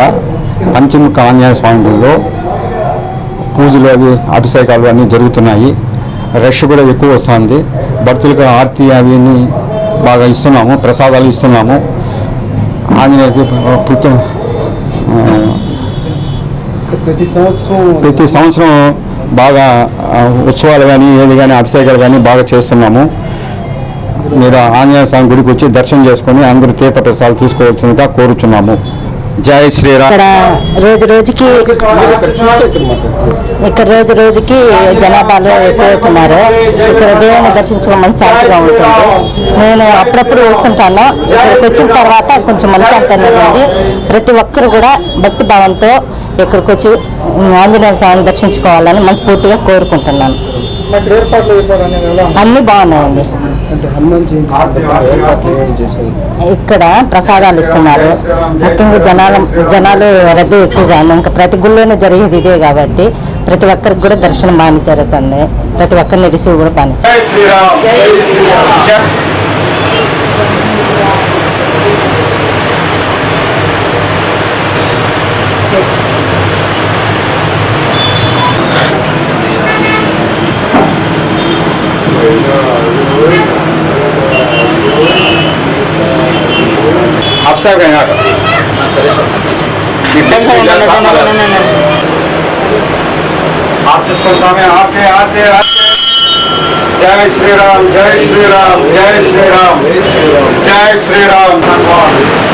కూడా పంచముఖ ఆంజనేయ స్వామి గుడిలో పూజలు అవి అభిషేకాలు అన్నీ జరుగుతున్నాయి. రష్ కూడా ఎక్కువ వస్తుంది. భక్తులకు ఆర్తి అవి అన్నీ బాగా ఇస్తున్నాము ప్రసాదాలు ఇస్తున్నాము. ఆంజనేయుడికి ప్రతి సంవత్సరం ప్రతి సంవత్సరం బాగా ఉత్సవాలు కానీ ఏది కానీ అభిషేకాలు కానీ బాగా చేస్తున్నాము. మీరు ఆంజనేయ స్వామి గుడికి వచ్చి దర్శనం చేసుకొని అందరూ తీర్థ ప్రసాదాలు తీసుకోవచ్చుగా కోరుచున్నాము. జై శ్రీరామ్. ఇక్కడ రోజు రోజుకి ఇక్కడ రోజు రోజుకి జనాభాలో ఎక్కువవుతున్నారు. ఇక్కడ దేవుని దర్శించడం మనశాంతిగా ఉంటుంది. నేను అప్పుడప్పుడు వస్తుంటాను. ఇక్కడికి వచ్చిన తర్వాత కొంచెం మనశాంతి అనేది ఉంది. ప్రతి ఒక్కరు కూడా భక్తి భావంతో ఇక్కడికి వచ్చి ఆంజనేయ స్వామిని దర్శించుకోవాలని మనస్ఫూర్తిగా కోరుకుంటున్నాను? అన్నీ బాగున్నాయండి. ఇక్కడ ప్రసాదాలు ఇస్తున్నారు. ముఖ్యంగా జనాలు జనాలు రద్దీ ఎక్కువగా ఉంది. ఇంకా ప్రతి గుళ్ళోనే జరిగేది ఇదే కాబట్టి ప్రతి ఒక్కరికి కూడా దర్శనం బాగానే జరుగుతుంది. ప్రతి ఒక్కరిని రిసీవ్ కూడా బాగానే జై శ్రీరామ్ జై శ్రీరామ్ జై आपसा कहना आप जिसको सामने आते आते आते जय श्री राम जय श्री राम जय श्री राम जय श्री राम